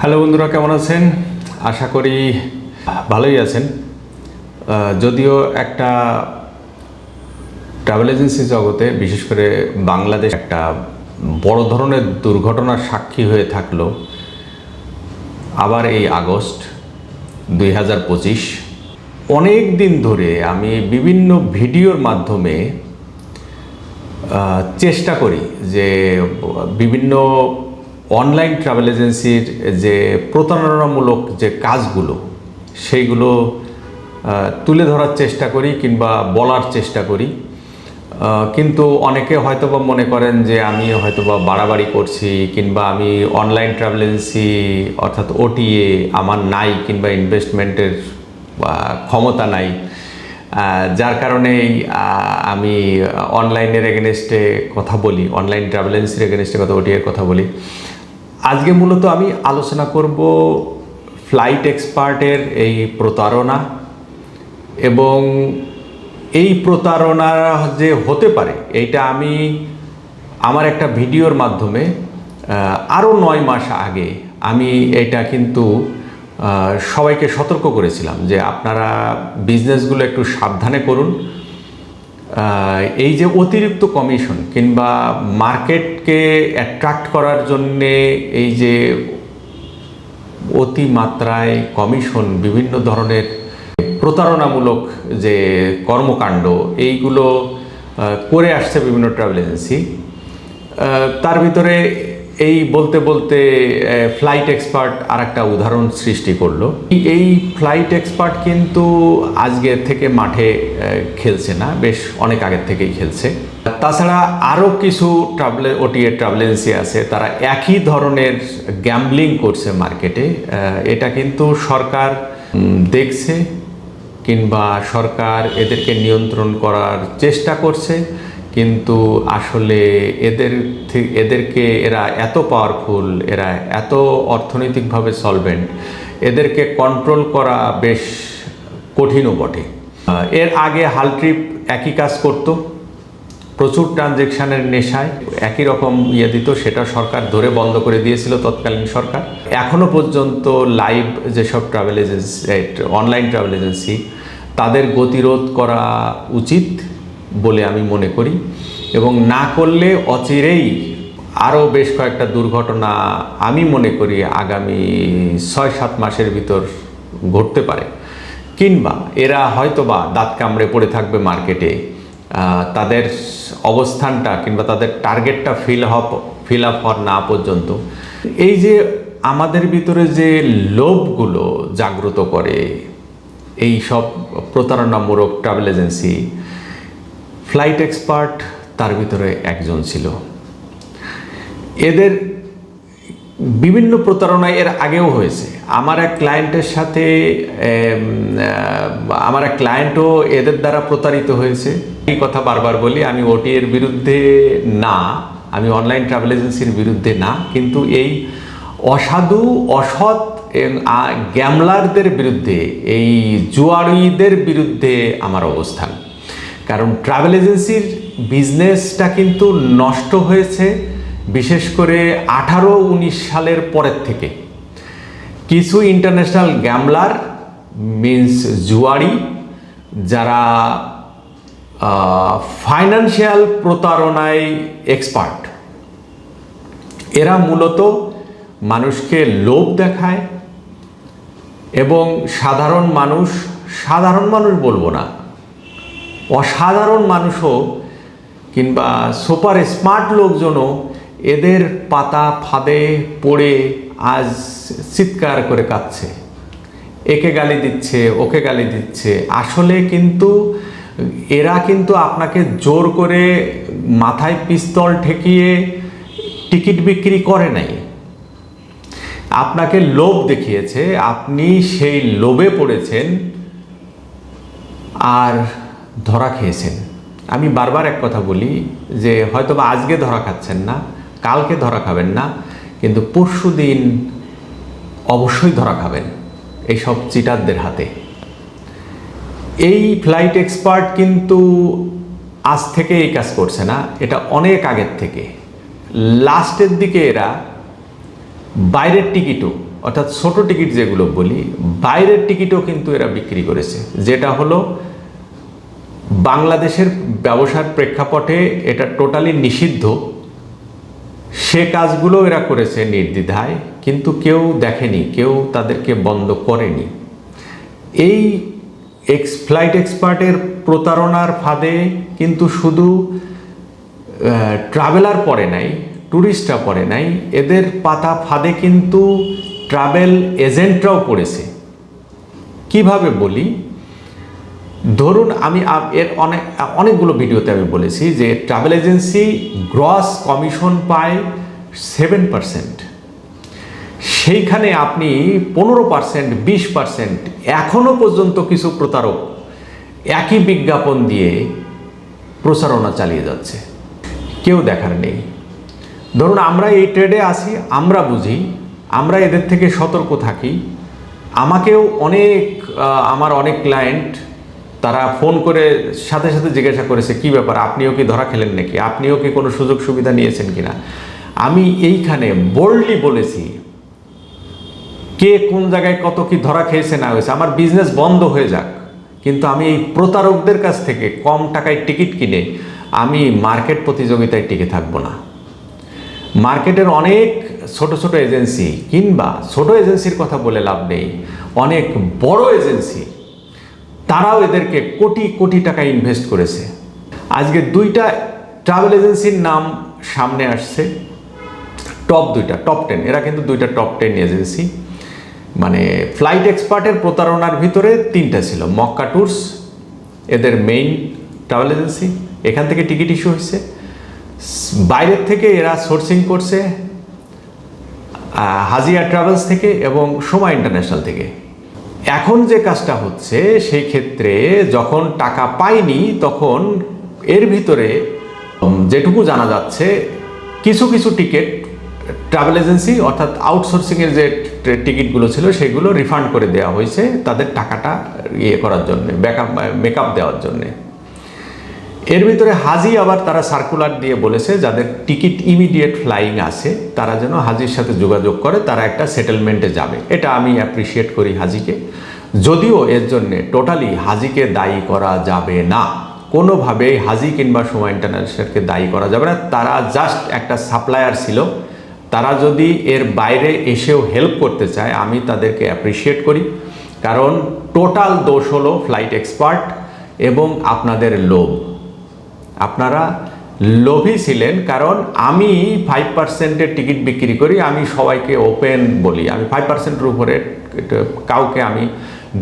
Hello বন্ধুরা, কেমন আছেন? আশা করি ভালোই আছেন। যদিও একটা ট্রাভেল এজেন্সি জগতে, বিশেষ করে বাংলাদেশ একটা বড় ধরনের দুর্ঘটনার সাক্ষী হয়ে থাকল, আবার এই আগস্ট দুই হাজার পঁচিশ। অনেক দিন ধরে আমি বিভিন্ন ভিডিওর মাধ্যমে চেষ্টা করি যে বিভিন্ন অনলাইন ট্রাভেল এজেন্সির যে প্রতারণামূলক যে কাজগুলো, সেইগুলো তুলে ধরার চেষ্টা করি কিংবা বলার চেষ্টা করি। কিন্তু অনেকে হয়তোবা মনে করেন যে আমি হয়তোবা বাড়াবাড়ি করছি কিংবা আমি অনলাইন ট্রাভেল এজেন্সি অর্থাৎ ওটিএ আমার নাই কিংবা ইনভেস্টমেন্টের ক্ষমতা নাই। যার কারণেই আমি অনলাইনের এগেনস্টে কথা বলি অনলাইন ট্রাভেল এজেন্সির এগেনস্টে কথা ওটিএর কথা বলি। আজকে মূলত আমি আলোচনা করব ফ্লাইট এক্সপার্টের এই প্রতারণা এবং এই প্রতারণা যে হতে পারে, এইটা আমি আমার একটা ভিডিওর মাধ্যমে আরও নয় মাস আগে আমি এটা কিন্তু সবাইকে সতর্ক করেছিলাম যে আপনারা বিজনেসগুলো একটু সাবধানে করুন। এই যে অতিরিক্ত কমিশন কিংবা মার্কেটকে অ্যাট্রাক্ট করার জন্যে এই যে অতিমাত্রায় কমিশন বিভিন্ন ধরনের প্রতারণামূলক যে কর্মকাণ্ড, এইগুলো করে আসছে বিভিন্ন ট্রাভেল এজেন্সি তার ভিতরে এই বলতে বলতে ফ্লাইট এক্সপার্ট আর একটা উদাহরণ সৃষ্টি করল। এই ফ্লাইট এক্সপার্ট কিন্তু আজকে থেকে মাঠে খেলছে না, বেশ অনেক আগের থেকেই খেলছে। তাছাড়া আরও কিছু ট্রাভেল ওটিএ ট্রাভেল এজেন্সি আছে, তারা একই ধরনের গ্যাম্বলিং করছে মার্কেটে এটা কিন্তু সরকার দেখছে কিংবা সরকার এদেরকে নিয়ন্ত্রণ করার চেষ্টা করছে। কিন্তু আসলে এদের এদেরকে এরা এত পাওয়ারফুল এরা এত অর্থনৈতিকভাবে সলভেন্ট এদেরকে কন্ট্রোল করা বেশ কঠিনও বটে। এর আগে হাল ট্রিপ একই কাজ করতো, প্রচুর ট্রানজেকশনের নেশায়, একই রকম ইয়ে দিত, সেটা সরকার ধরে বন্ধ করে দিয়েছিল তৎকালীন সরকার। এখনও পর্যন্ত লাইভ যেসব travel agency online travel agency তাদের গতিরোধ করা উচিত। বলে আমি মনে করি এবং না করলে অচিরেই আরও বেশ কয়েকটা দুর্ঘটনা আমি মনে করি আগামী ছয় সাত মাসের ভিতর ঘটতে পারে। কিংবা এরা হয়তোবা দাঁত কামড়ে পড়ে থাকবে মার্কেটে তাদের অবস্থানটা কিংবা তাদের টার্গেটটা ফিল হপ ফিল আপ হওয়ার না পর্যন্ত। এই যে আমাদের ভিতরে যে লোভগুলো জাগ্রত করে, এই সব প্রতারণামূলক ট্রাভেল এজেন্সি ফ্লাইট এক্সপার্ট তার ভিতরে একজন ছিল। এদের বিভিন্ন প্রতারণা এর আগেও হয়েছে। আমার এক ক্লায়েন্টের সাথে আমার এক ক্লায়েন্টও এদের দ্বারা প্রতারিত হয়েছে। এই কথা বারবার বলি, আমি ওটি এর বিরুদ্ধে না, আমি অনলাইন ট্রাভেল এজেন্সির বিরুদ্ধে না, কিন্তু এই অসাধু, অসৎ গ্যামলারদের বিরুদ্ধে, এই জুয়ারিদের বিরুদ্ধে আমার অবস্থান। কারণ ট্রাভেল এজেন্সির বিজনেসটা কিন্তু নষ্ট হয়েছে, বিশেষ করে আঠারো উনিশ সালের পরের থেকে। কিছু ইন্টারন্যাশনাল গ্যামলার মিন্স জুয়ারি যারা ফাইনান্সিয়াল প্রতারণায় এক্সপার্ট এরা মূলত মানুষকে লোভ দেখায় এবং সাধারণ মানুষ সাধারণ মানুষ বলব না অসাধারণ মানুষও কিংবা সুপার স্মার্ট লোকজনও এদের পাতা ফাঁদে পড়ে আজ চিৎকার করে কাঁদছে। একে গালি দিচ্ছে, ওকে গালি দিচ্ছে। আসলে কিন্তু এরা কিন্তু আপনাকে জোর করে মাথায় পিস্তল ঠেকিয়ে টিকিট বিক্রি করে নাই। আপনাকে লোভ দেখিয়েছে, আপনি সেই লোভে পড়েছেন। আর ধরা খেয়েছেন। আমি বারবার এক কথা বলি যে হয়তো বা আজকে ধরা খাচ্ছেন না, কালকে ধরা খাবেন না, কিন্তু পরশু দিন অবশ্যই ধরা খাবেন এইসব চিটারদের হাতে। এই ফ্লাইট এক্সপার্ট কিন্তু আজ থেকে এই কাজ করছে না, এটা অনেক আগের থেকে। লাস্টের দিকে এরা বাইরের টিকিটও, অর্থাৎ ছোট টিকিট যেগুলো বলি, বাইরের টিকিটও কিন্তু এরা বিক্রি করেছে, যেটা হলো বাংলাদেশের ব্যবসার প্রেক্ষাপটে এটা টোটালি নিষিদ্ধ। সে কাজগুলো এরা করেছে নির্দ্বিধায়, কিন্তু কেউ দেখেনি, কেউ তাদেরকে বন্ধ করেনি। এই এক্স, ফ্লাইট এক্সপার্টের প্রতারণার ফাঁদে কিন্তু শুধু ট্রাভেলার পড়ে নাই ট্যুরিস্টরা পড়ে নাই, এদের পাতা ফাঁদে কিন্তু ট্রাভেল এজেন্টরাও পড়েছে। কীভাবে বলি? ধরুন আমি এর অনেক অনেকগুলো ভিডিওতে আমি বলেছি যে ট্রাভেল এজেন্সি গ্রস কমিশন পায় সেভেন পার্সেন্ট সেইখানে আপনি পনেরো পার্সেন্ট বিশ পার্সেন্ট এখনও পর্যন্ত কিছু প্রতারক একই বিজ্ঞাপন দিয়ে প্রচারণা চালিয়ে যাচ্ছে। কেউ দেখার নেই। ধরুন আমরা এই ট্রেডে আসি আমরা বুঝি, আমরা এদের থেকে সতর্ক থাকি। আমাকেও অনেক আমার অনেক ক্লায়েন্ট তারা ফোন করে সাথে সাথে জিজ্ঞাসা করেছে, কি ব্যাপার? আপনিও কি ধরা খেলেন নাকি? আপনিও কি কোনো সুযোগ সুবিধা নিয়েছেন কিনা? আমি এইখানে বোল্ডলি বলেছি, কে কোন জায়গায় কত কি ধরা খেয়েছে না হয়েছে? আমার বিজনেস বন্ধ হয়ে যাক। কিন্তু আমি এই প্রতারকদের কাছ থেকে কম টাকায় টিকিট কিনে আমি মার্কেট প্রতিযোগিতায় টিকে থাকব না। মার্কেটের অনেক ছোট ছোট এজেন্সি কিংবা ছোট এজেন্সির কথা বলে লাভ নেই, অনেক বড় এজেন্সি তারাও এদেরকে কোটি কোটি টাকা ইনভেস্ট করেছে। আজকে দুইটা ট্রাভেল এজেন্সির নাম সামনে আসছে। টপ দুইটা টপ টেন এরা কিন্তু দুইটা টপ টেন এজেন্সি মানে ফ্লাইট এক্সপার্টের প্রতারণার ভিতরে তিনটা ছিল, মক্কা ট্যুরস এদের মেইন ট্রাভেল এজেন্সি এখান থেকে টিকিট ইস্যু হয়েছে। বাইরের থেকে এরা সোর্সিং করছে হাজিয়া ট্রাভেলস থেকে এবং সোমা ইন্টারন্যাশনাল থেকে। এখন যে কাজটা হচ্ছে, সেই ক্ষেত্রে যখন টাকা পাইনি, তখন এর ভিতরে যেটুকু জানা যাচ্ছে, কিছু কিছু টিকিট, ট্রাভেল এজেন্সি অর্থাৎ আউটসোর্সিংয়ের যে টিকিটগুলো ছিল, সেগুলো রিফান্ড করে দেওয়া হয়েছে তাদের টাকাটা ইয়ে করার জন্যে ব্যাকআপ মেকআপ দেওয়ার জন্যে। এর ভিতরে হাজি আবার তারা সার্কুলার দিয়ে বলেছে, যাদের টিকিট ইমিডিয়েট ফ্লাইং আছে, তারা যেন হাজির সাথে যোগাযোগ করে, তারা একটা সেটেলমেন্টে যাবে। এটা আমি অ্যাপ্রিসিয়েট করি হাজিকে। যদিও এর জন্য টোটালি হাজিকে দায়ী করা যাবে না। কোনোভাবেই হাজি কিংবা সময় ইন্টারন্যাশনালকে দায়ী করা যাবে না। তারা জাস্ট একটা সাপ্লায়ার ছিল। তারা যদি এর বাইরে এসেও হেল্প করতে চায়, আমি তাদেরকে অ্যাপ্রিসিয়েট করি। কারণ টোটাল দোষ হলো ফ্লাইট এক্সপার্ট এবং আপনাদের লোভ। আপনারা লোভী ছিলেন, কারণ আমি ফাইভ পার্সেন্টের টিকিট বিক্রি করি, আমি সবাইকে ওপেন বলি। আমি ফাইভ পার্সেন্টের উপরে কাউকে আমি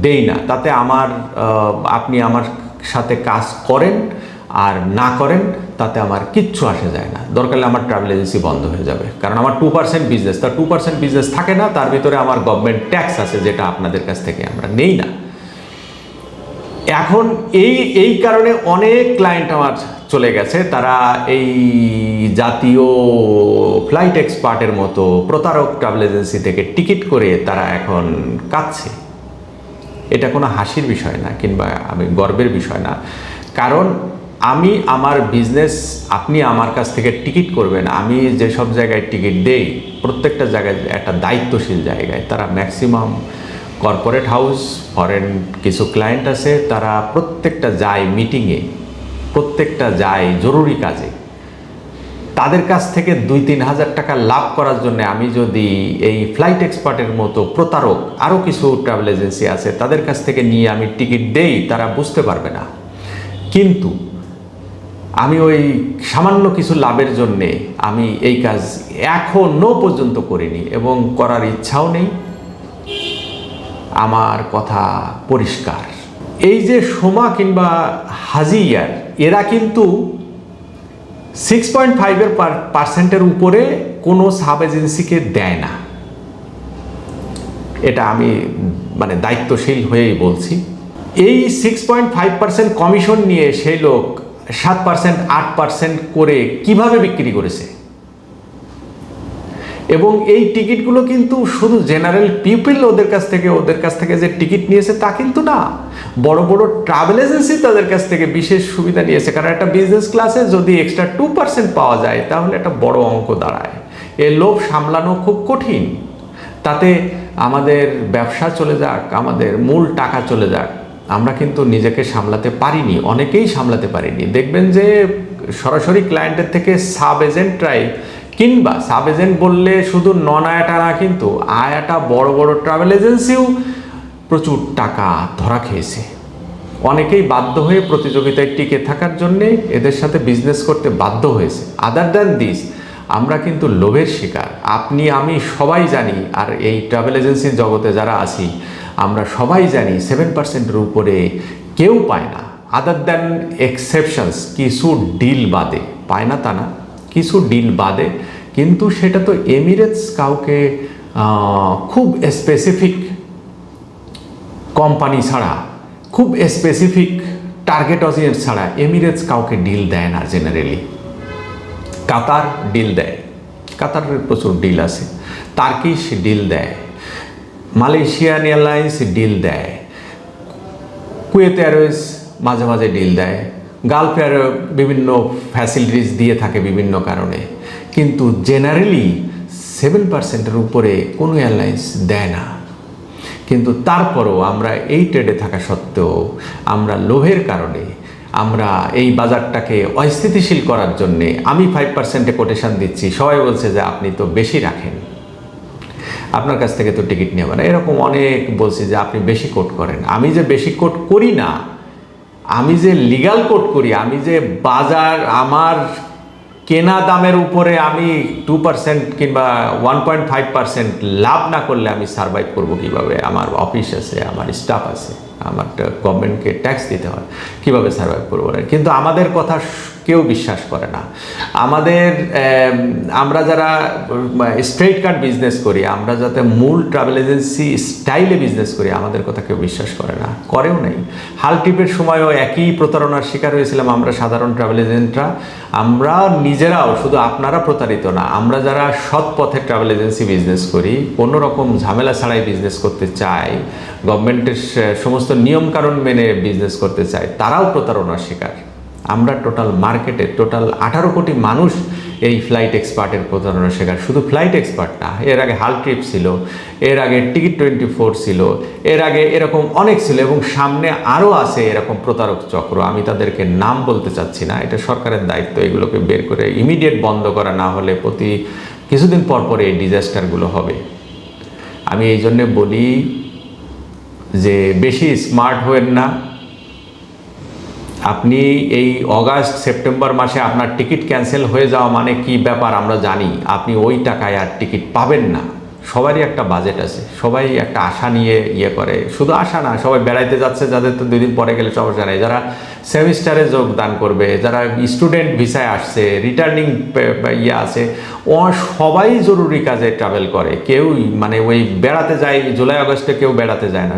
দেই না। তাতে আমার আপনি আমার সাথে কাজ করেন আর না করেন, তাতে আমার কিচ্ছু আসে যায় না। দরকার আমার ট্রাভেল এজেন্সি বন্ধ হয়ে যাবে। কারণ আমার টু পার্সেন্ট বিজনেস তার টু পার্সেন্ট বিজনেস থাকে না, তার ভিতরে আমার গভর্নমেন্ট ট্যাক্স আছে, যেটা আপনাদের কাছ থেকে আমরা নেই না। এখন এই এই কারণে অনেক ক্লায়েন্ট আমার চলে গেছে। তারা এই জাতীয় ফ্লাইট এক্সপার্টের মতো প্রতারক ট্রাভেল এজেন্সি থেকে টিকিট করে তারা এখন কাঁদছে। এটা কোনো হাসির বিষয় না, কিংবা আমি গর্বের বিষয় না। কারণ আমি আমার বিজনেস আপনি আমার কাছ থেকে টিকিট করবেন, আমি যেসব জায়গায় টিকিট দেই, প্রত্যেকটা জায়গায় একটা দায়িত্বশীল জায়গায়। তারা ম্যাক্সিমাম কর্পোরেট হাউস ফরেন কিছু ক্লায়েন্ট আছে, তারা প্রত্যেকটা যায় মিটিংয়ে প্রত্যেকটা যায় জরুরি কাজে। তাদের কাছ থেকে দুই তিন হাজার টাকা লাভ করার জন্য আমি যদি এই ফ্লাইট এক্সপার্টের মতো প্রতারক আরও কিছু ট্রাভেল এজেন্সি আছে, তাদের কাছ থেকে নিয়ে আমি টিকিট দেই, তারা বুঝতে পারবে না। কিন্তু আমি ওই সামান্য কিছু লাভের জন্যে আমি এই কাজ এখনও পর্যন্ত করিনি এবং করার ইচ্ছাও নেই। আমার কথা পরিষ্কার। এই যে সোমা কিংবা হাজিয়ার এরা কিন্তু সিক্স পয়েন্ট ফাইভের পার্সেন্টের উপরে কোনো সাব এজেন্সিকে দেয় না। এটা আমি মানে দায়িত্বশীল হয়েই বলছি। এই six point five percent commission নিয়ে সেই লোক সাত পার্সেন্ট আট পার্সেন্ট করে কীভাবে বিক্রি করেছে? এবং এই টিকিটগুলো কিন্তু শুধু জেনারেল পিপল ওদের কাছ থেকে, ওদের কাছ থেকে যে টিকিট নিয়েছে তা কিন্তু না। বড় বড় ট্রাভেল এজেন্সি তাদের কাছ থেকে বিশেষ সুবিধা নিয়েছে। কারণ একটা বিজনেস ক্লাসে যদি এক্সট্রা টু পার্সেন্ট পাওয়া যায়, তাহলে একটা বড় অঙ্ক দাঁড়ায়। এ লোভ সামলানো খুব কঠিন। তাতে আমাদের ব্যবসা চলে যাক, আমাদের মূল টাকা চলে যাক। আমরা কিন্তু নিজেকে সামলাতে পারিনি, অনেকেই সামলাতে পারিনি। দেখবেন যে সরাসরি ক্লায়েন্টের থেকে সাব এজেন্টরাই কিংবা সাব এজেন্ট বললে শুধু নন আয়াটা না, কিন্তু আয়াটা বড় বড় ট্রাভেল এজেন্সিও প্রচুর টাকা ধরা খেয়েছে। অনেকেই বাধ্য হয়ে প্রতিযোগিতায় টিকে থাকার জন্যে এদের সাথে বিজনেস করতে বাধ্য হয়েছে। আদার দ্যান দিস আমরা কিন্তু লোভের শিকার। আপনি, আমি সবাই জানি, আর এই ট্রাভেল এজেন্সির জগতে যারা আছি, আমরা সবাই জানি সেভেন পার্সেন্টের উপরে কেউ পায় না। আদার দ্যান এক্সেপশনস কিছু ডিল বাদে। পায় না তা না। কিছু ডিল বাদে, কিন্তু সেটা তো এমিরেটস কাউকে খুব স্পেসিফিক কোম্পানি ছাড়া, খুব স্পেসিফিক টার্গেট অডিয়েন্স ছাড়া এমিরেটস কাউকে ডিল দেয় না জেনারেলি কাতার ডিল দেয়। কাতারের প্রচুর ডিল আছে। তার্কিশ ডিল দেয়। মালয়েশিয়ান এয়ারলাইন্স ডিল দেয়। কুয়েত এয়ারওয়েজ মাঝে মাঝে ডিল দেয়। গালফ বিভিন্ন ফ্যাসিলিটিস দিয়ে থাকে বিভিন্ন কারণে। কিন্তু জেনারেলি সেভেন পার্সেন্টের উপরে কোনো এয়ারলাইন্স দেয় না। কিন্তু তারপরও আমরা এই ট্রেডে থাকা সত্ত্বেও আমরা লোভের কারণে আমরা এই বাজারটাকে অস্থিতিশীল করার জন্যে আমি ফাইভ পার্সেন্টে কোটেশান দিচ্ছি, সবাই বলছে যে আপনি তো বেশি রাখেন। আপনার কাছ থেকে তো টিকিট নেবে না। এরকম অনেক বলছি যে আপনি বেশি কোট করেন। আমি যে বেশি কোট করি না আমি যে লিগাল কোট করি, আমি যে বাজার আমার কেনা দামের উপরে আমি টু পার্সেন্ট কিংবা ওয়ান পয়েন্ট ফাইভ পার্সেন্ট লাভ না করলে আমি সার্ভাইভ করব কীভাবে? আমার অফিস আছে, আমার স্টাফ আছে। আমার গভর্নমেন্টকে ট্যাক্স দিতে হয়। কীভাবে সার্ভাইভ করব কিন্তু আমাদের কথা কেউ বিশ্বাস করে না। আমাদের আমরা যারা স্ট্রেট কার্ড বিজনেস করি, আমরা যাতে মূল ট্রাভেল এজেন্সি স্টাইলে বিজনেস করি, আমাদের কথা কেউ বিশ্বাস করে না। করেও নেই। হাল ট্রিপের সময়ও একই প্রতারণার শিকার হয়েছিলাম আমরা সাধারণ ট্রাভেল এজেন্টরা আমরা নিজেরাও, শুধু আপনারা প্রতারিত না, আমরা যারা সৎ পথে ট্রাভেল এজেন্সি বিজনেস করি, কোনো রকম ঝামেলা ছাড়াই বিজনেস করতে চাই গভর্নমেন্টের সমস্ত নিয়মকানুন মেনে বিজনেস করতে চায়, তারাও প্রতারণার শিকার। আমরা টোটাল মার্কেটে টোটাল আঠারো কোটি মানুষ এই ফ্লাইট এক্সপার্টের প্রতারণার শিকার। শুধু ফ্লাইট এক্সপার্ট না, এর আগে হাল ট্রিপ ছিল, এর আগে টিকিট টোয়েন্টি ফোর ছিল, এর আগে এরকম অনেক ছিল এবং সামনে আরও আছে এরকম প্রতারক চক্র। আমি তাদেরকে নাম বলতে চাচ্ছি না, এটা সরকারের দায়িত্ব, এগুলোকে বের করে ইমিডিয়েট বন্ধ করা না হলে প্রতি কিছুদিন পর পরে এই ডিজাস্টারগুলো হবে। আমি এই জন্যে বলি যে বেশি স্মার্ট হবেন না। আপনি এই অগাস্ট, সেপ্টেম্বর মাসে আপনার টিকিট ক্যান্সেল হয়ে যাওয়া মানে কি ব্যাপার আমরা জানি। আপনি ওই টাকায় আর টিকিট পাবেন না। সবারই একটা বাজেট আছে। সবাই একটা আশা নিয়ে ইয়ে করে। শুধু আশা না, সবাই বেড়াইতে যাচ্ছে, যাদের তো দুদিন পরে গেলে সমস্যা নেই। যারা সেমিস্টারে যোগদান করবে, যারা স্টুডেন্ট ভিসায় আসছে রিটার্নিং ইয়ে আছে, ও সবাই জরুরি কাজে ট্রাভেল করে। কেউই মানে ওই বেড়াতে যায়, জুলাই, আগস্টে কেউ বেড়াতে যায় না।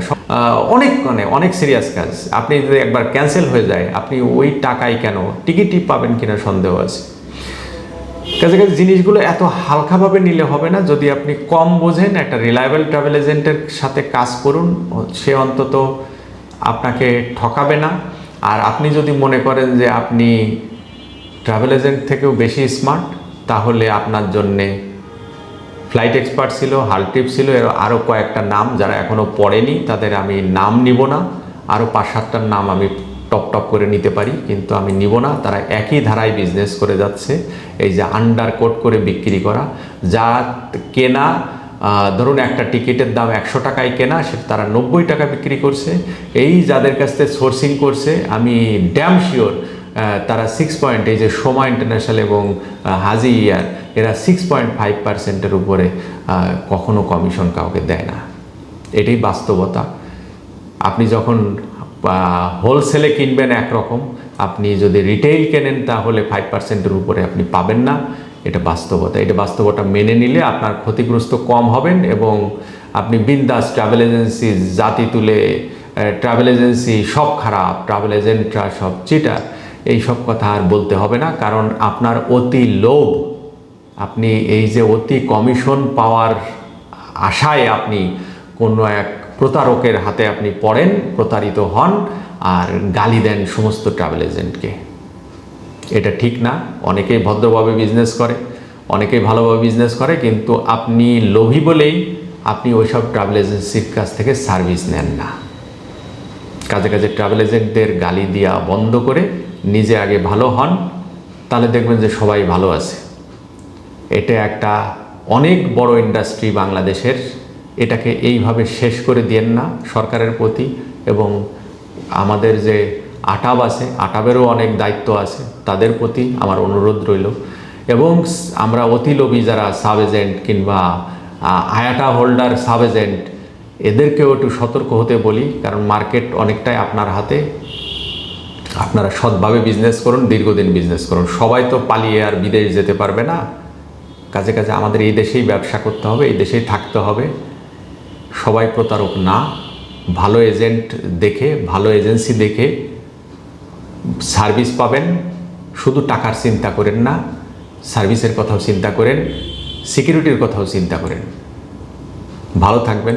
অনেক মানে অনেক সিরিয়াস কাজ। আপনি যদি একবার ক্যান্সেল হয়ে যায়, আপনি ওই টাকায় কেন? টিকিটই পাবেন কিনা সন্দেহ আছে। কাছে কাছে জিনিসগুলো এত হালকাভাবে নিলে হবে না, যদি আপনি কম বোঝেন, একটা রিলায়েবল ট্রাভেল এজেন্টের সাথে কাজ করুন সে অন্তত আপনাকে ঠকাবে না। আর আপনি যদি মনে করেন যে আপনি ট্রাভেল এজেন্ট থেকেও বেশি স্মার্ট তাহলে আপনার জন্যে ফ্লাইট এক্সপার্ট ছিল হালট্রিপ ছিল, এর আরও কয়েকটা নাম যারা এখনও পড়েনি, তাদের আমি নাম নিব না। আরও পাঁচ সাতটার নাম আমি টপ টপ করে নিতে পারি, কিন্তু আমি নিব না। তারা একই ধারায় বিজনেস করে যাচ্ছে। এই যে আন্ডার কোট করে বিক্রি করা, যা কেনা ধরুন একটা টিকিটের দাম একশো টাকায় কেনা, সেটা তারা নব্বই টাকা বিক্রি করছে। এই যাদের কাছ থেকে সোর্সিং করছে, আমি ড্যাম শিওর তারা সিক্স পয়েন্ট এই যে সোমা ইন্টারন্যাশনাল এবং হাজি ইয়ার, এরা সিক্স পয়েন্ট ফাইভ পার্সেন্টের উপরে কখনো কমিশন কাউকে দেয় না। এটাই বাস্তবতা। আপনি যখন হোলসেলে কিনবেন একরকম, আপনি যদি রিটেইল কেনেন তাহলে ফাইভ পার্সেন্টের উপরে আপনি পাবেন না। এটা বাস্তবতা। এটা বাস্তবতা মেনে নিলে আপনার ক্ষতিগ্রস্ত কম হবেন এবং আপনি বিন্দাস ট্রাভেল এজেন্সি জাতি তুলে ট্রাভেল এজেন্সি সব খারাপ ট্রাভেল এজেন্টরা সব চিটার এই সব কথা আর বলতে হবে না। কারণ আপনার অতি লোভ, আপনি এই যে অতি কমিশন পাওয়ার আশায় আপনি কোনো এক প্রতারকের হাতে আপনি পড়েন, প্রতারিত হন আর গালি দেন সমস্ত ট্রাভেল এজেন্টকে এটা ঠিক না। অনেকেই ভদ্রভাবে বিজনেস করে অনেকেই ভালোভাবে বিজনেস করে, কিন্তু আপনি লোভী বলেই আপনি ওইসব ট্রাভেল এজেন্সির কাছ থেকে সার্ভিস নেন না। কাজে কাজে ট্রাভেল এজেন্টদের গালি দেওয়া বন্ধ করে নিজে আগে ভালো হন, তাহলে দেখবেন যে সবাই ভালো আছে। এটা একটা অনেক বড় ইন্ডাস্ট্রি বাংলাদেশের এটাকে এইভাবে শেষ করে দিয়েন না সরকারের প্রতি এবং আমাদের যে আটাব আছে, আটাবেরও অনেক দায়িত্ব আছে, তাদের প্রতি আমার অনুরোধ রইল। এবং আমরা অতি লোভী যারা সাব এজেন্ট কিংবা আয়াটা হোল্ডার সাব এজেন্ট এদেরকেও একটু সতর্ক হতে বলি, কারণ মার্কেট অনেকটাই আপনার হাতে। আপনারা সৎভাবে বিজনেস করুন, দীর্ঘদিন বিজনেস করুন। সবাই তো পালিয়ে আর বিদেশ যেতে পারবে না। কাজে কাজে আমাদের এই দেশেই ব্যবসা করতে হবে, এই দেশেই থাকতে হবে। সবাই প্রতারক না, ভালো এজেন্ট দেখে, ভালো এজেন্সি দেখে সার্ভিস পাবেন। শুধু টাকার চিন্তা করেন না, সার্ভিসের কথাও চিন্তা করেন, সিকিউরিটির কথাও চিন্তা করেন। ভালো থাকবেন।